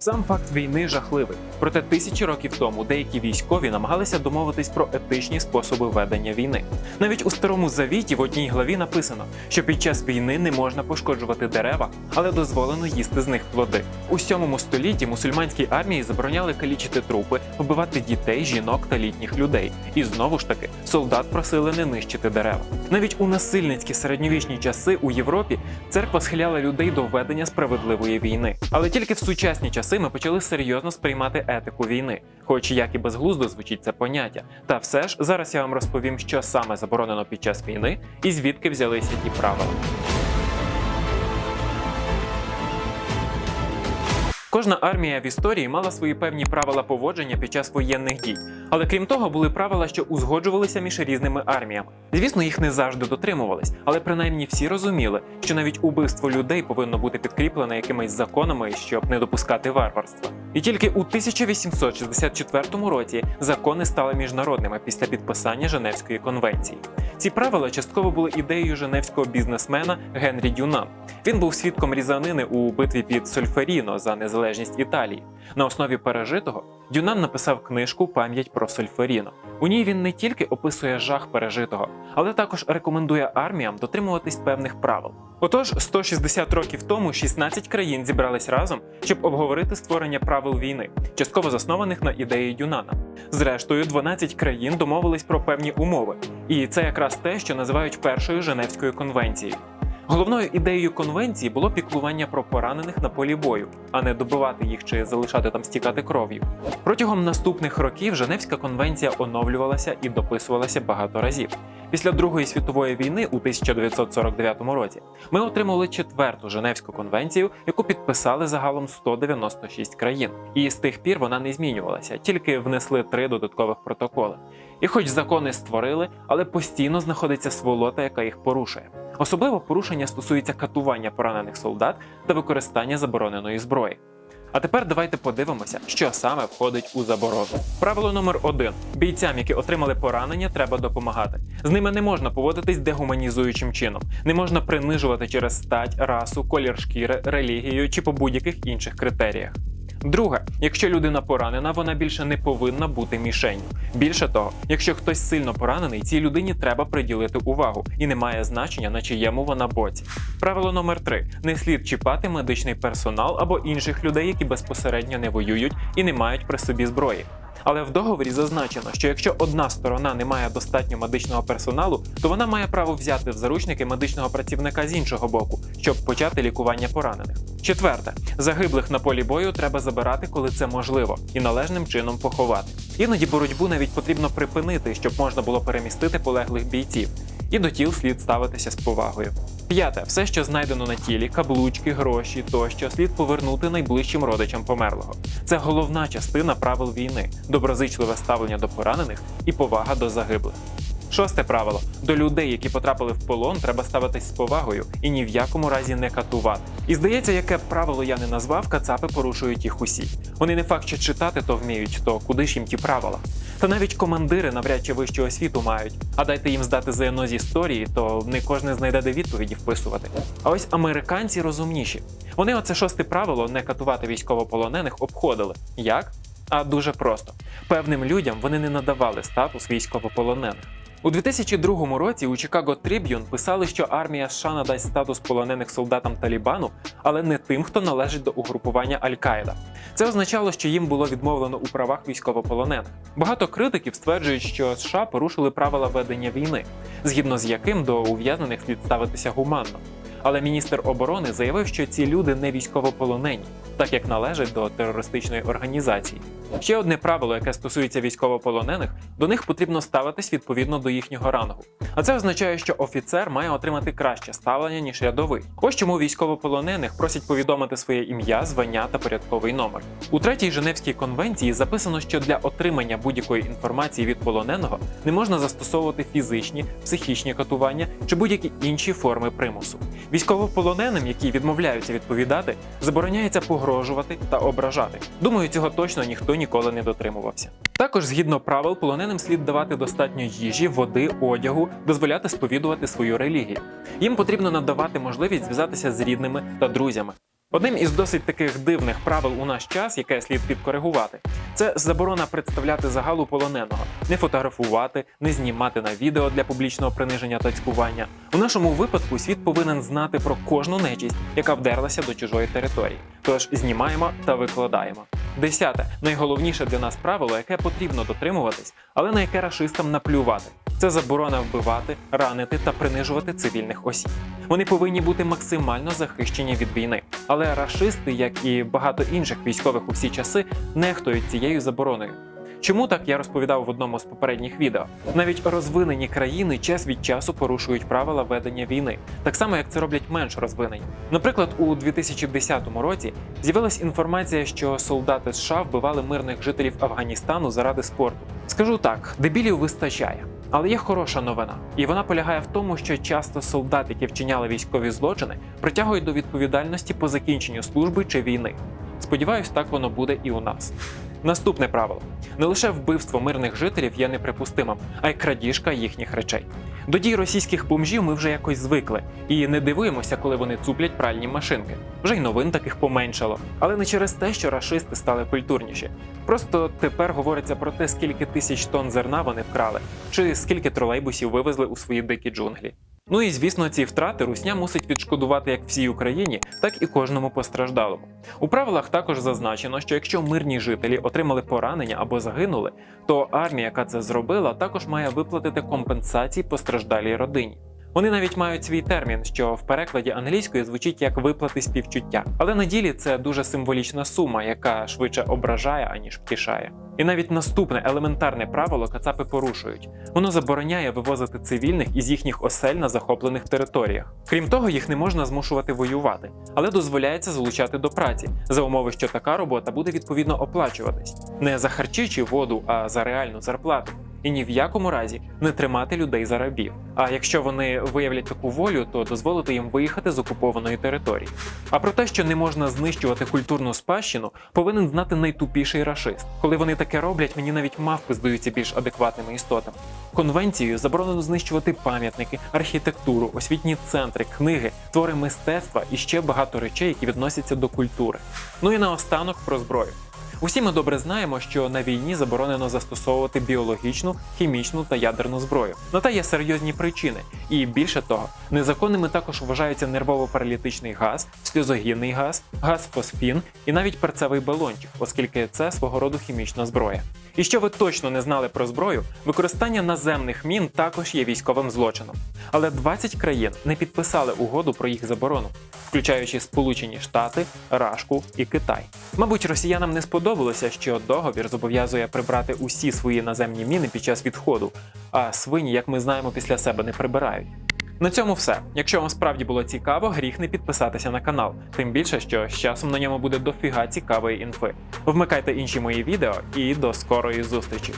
Сам факт війни жахливий. Проте тисячі років тому деякі військові намагалися домовитись про етичні способи ведення війни. Навіть у старому завіті в одній главі написано, що під час війни не можна пошкоджувати дерева, але дозволено їсти з них плоди. У 7 столітті мусульманській армії забороняли калічити трупи, вбивати дітей, жінок та літніх людей. І знову ж таки, солдат просили не нищити дерева. Навіть у насильницькі середньовічні часи у Європі церква схиляла людей до ведення справедливої війни. Але тільки в сучасні часи ми почали серйозно сприймати етику війни, хоч як і безглуздо звучить це поняття. Та все ж зараз я вам розповім, що саме заборонено під час війни і звідки взялися ті правила. Кожна армія в історії мала свої певні правила поводження під час воєнних дій, але крім того, були правила, що узгоджувалися між різними арміями. Звісно, їх не завжди дотримувались, але принаймні всі розуміли, що навіть убивство людей повинно бути підкріплене якимись законами, щоб не допускати варварства. І тільки у 1864 році закони стали міжнародними після підписання Женевської конвенції. Ці правила частково були ідеєю женевського бізнесмена Генрі Дюнан. Він був свідком різанини у битві під Сольферіно за незалежність Італії. На основі пережитого Дюнан написав книжку Пам'ять про Сольферіно. У ній він не тільки описує жах пережитого, але також рекомендує арміям дотримуватись певних правил. Отож, 160 років тому 16 країн зібрались разом, щоб обговорити створення правил війни, частково заснованих на ідеї Дюнана. Зрештою, 12 країн домовились про певні умови, і це якраз те, що називають першою Женевською конвенцією. Головною ідеєю конвенції було піклування про поранених на полі бою, а не добивати їх чи залишати там стікати кров'ю. Протягом наступних років Женевська конвенція оновлювалася і дописувалася багато разів. Після Другої світової війни у 1949 році ми отримали четверту Женевську конвенцію, яку підписали загалом 196 країн. І з тих пір вона не змінювалася, тільки внесли три додаткових протоколи. І хоч закони створили, але постійно знаходиться сволота, яка їх порушує. Особливо порушення стосується катування поранених солдат та використання забороненої зброї. А тепер давайте подивимося, що саме входить у заборону. Правило номер один: бійцям, які отримали поранення, треба допомагати. З ними не можна поводитись дегуманізуючим чином, не можна принижувати через стать, расу, колір шкіри, релігію чи по будь-яких інших критеріях. Друге, якщо людина поранена, вона більше не повинна бути мішенью. Більше того, якщо хтось сильно поранений, цій людині треба приділити увагу, і не має значення, на чиєму вона боці. Правило номер три: не слід чіпати медичний персонал або інших людей, які безпосередньо не воюють і не мають при собі зброї. Але в договорі зазначено, що якщо одна сторона не має достатньо медичного персоналу, то вона має право взяти в заручники медичного працівника з іншого боку, щоб почати лікування поранених. Четверте, загиблих на полі бою треба забирати, коли це можливо, і належним чином поховати. Іноді боротьбу навіть потрібно припинити, щоб можна було перемістити полеглих бійців. І до тіл слід ставитися з повагою. П'яте, все, що знайдено на тілі, каблучки, гроші тощо, слід повернути найближчим родичам померлого. Це головна частина правил війни, доброзичливе ставлення до поранених і повага до загиблих. Шосте правило: до людей, які потрапили в полон, треба ставитись з повагою і ні в якому разі не катувати. І здається, яке правило я не назвав, кацапи порушують їх усі. Вони не факт, що читати то вміють, то куди ж їм ті правила. Та навіть командири навряд чи вищу освіту мають. А дайте їм здати ЗНО з історії, то не кожен знайде де відповіді вписувати. А ось американці розумніші. Вони оце шосте правило не катувати військовополонених обходили. Як? А дуже просто. Певним людям вони не надавали статус військовополонених. У 2002 році у Chicago Tribune писали, що армія США надасть статус полонених солдатам Талібану, але не тим, хто належить до угрупування Аль-Каїда. Це означало, що їм було відмовлено у правах військовополонених. Багато критиків стверджують, що США порушили правила ведення війни, згідно з яким до ув'язнених слід ставитися гуманно. Але міністр оборони заявив, що ці люди не військовополонені, так як належать до терористичної організації. Ще одне правило, яке стосується військовополонених, до них потрібно ставитись відповідно до їхнього рангу. А це означає, що офіцер має отримати краще ставлення ніж рядовий. Ось чому військовополонених просять повідомити своє ім'я, звання та порядковий номер. У третій Женевській конвенції записано, що для отримання будь-якої інформації від полоненого не можна застосовувати фізичні, психічні катування чи будь-які інші форми примусу. Військовополоненим, які відмовляються відповідати, забороняється погрожувати та ображати. Думаю, цього точно ніхто ніколи не дотримувався. Також, згідно правил, полоненим слід давати достатньо їжі, води, одягу, дозволяти сповідувати свою релігію. Їм потрібно надавати можливість зв'язатися з рідними та друзями. Одним із досить таких дивних правил у наш час, яке слід підкоригувати, це заборона представляти загалу полоненого, не фотографувати, не знімати на відео для публічного приниження та цькування. У нашому випадку світ повинен знати про кожну нечість, яка вдерлася до чужої території. Тож знімаємо та викладаємо. Десяте найголовніше для нас правило, яке потрібно дотримуватись, але на яке рашистам наплювати. Це заборона вбивати, ранити та принижувати цивільних осіб. Вони повинні бути максимально захищені від війни. Але рашисти, як і багато інших військових у всі часи, нехтують цією забороною. Чому так я розповідав в одному з попередніх відео? Навіть розвинені країни час від часу порушують правила ведення війни, так само як це роблять менш розвинені. Наприклад, у 2010 році з'явилась інформація, що солдати США вбивали мирних жителів Афганістану заради спорту. Скажу так, дебілів вистачає. Але є хороша новина, і вона полягає в тому, що часто солдат, які вчиняли військові злочини, притягують до відповідальності по закінченню служби чи війни. Сподіваюсь, так воно буде і у нас. Наступне правило: не лише вбивство мирних жителів є неприпустимим, а й крадіжка їхніх речей. До дій російських бомжів ми вже якось звикли, і не дивуємося, коли вони цуплять пральні машинки. Вже й новин таких поменшало. Але не через те, що рашисти стали культурніші. Просто тепер говориться про те, скільки тисяч тонн зерна вони вкрали, чи скільки тролейбусів вивезли у свої дикі джунглі. Ну і звісно, ці втрати русня мусить відшкодувати як всій Україні, так і кожному постраждалому. У правилах також зазначено, що якщо мирні жителі отримали поранення або загинули, то армія, яка це зробила, також має виплатити компенсації постраждалій родині. Вони навіть мають свій термін, що в перекладі англійської звучить як виплати співчуття. Але на ділі це дуже символічна сума, яка швидше ображає аніж втішає. І навіть наступне елементарне правило кацапи порушують. Воно забороняє вивозити цивільних із їхніх осель на захоплених територіях. Крім того, їх не можна змушувати воювати, але дозволяється залучати до праці за умови, що така робота буде відповідно оплачуватись не за харчі чи воду, а за реальну зарплату. І ні в якому разі не тримати людей за рабів. А якщо вони виявлять таку волю, то дозволити їм виїхати з окупованої території. А про те, що не можна знищувати культурну спадщину, повинен знати найтупіший рашист. Коли вони таке роблять, мені навіть мавпи здаються більш адекватними істотами. Конвенцією заборонено знищувати пам'ятники, архітектуру, освітні центри, книги, твори мистецтва і ще багато речей, які відносяться до культури. Ну і наостанок про зброю. Усі ми добре знаємо, що на війні заборонено застосовувати біологічну, хімічну та ядерну зброю. На те є серйозні причини, і більше того, незаконними також вважаються нервово-паралітичний газ, сльозогінний газ, газ фосфін і навіть перцевий балончик, оскільки це свого роду хімічна зброя. І що ви точно не знали про зброю, використання наземних мін також є військовим злочином. Але 20 країн не підписали угоду про їх заборону, включаючи Сполучені Штати, Рашку і Китай. Мабуть, росіянам не сподобалося, що договір зобов'язує прибрати усі свої наземні міни під час відходу, а свині, як ми знаємо, після себе не прибирають. На цьому все. Якщо вам справді було цікаво, гріх не підписатися на канал. Тим більше, що з часом на ньому буде дофіга цікавої інфи. Вмикайте інші мої відео і до скорої зустрічі!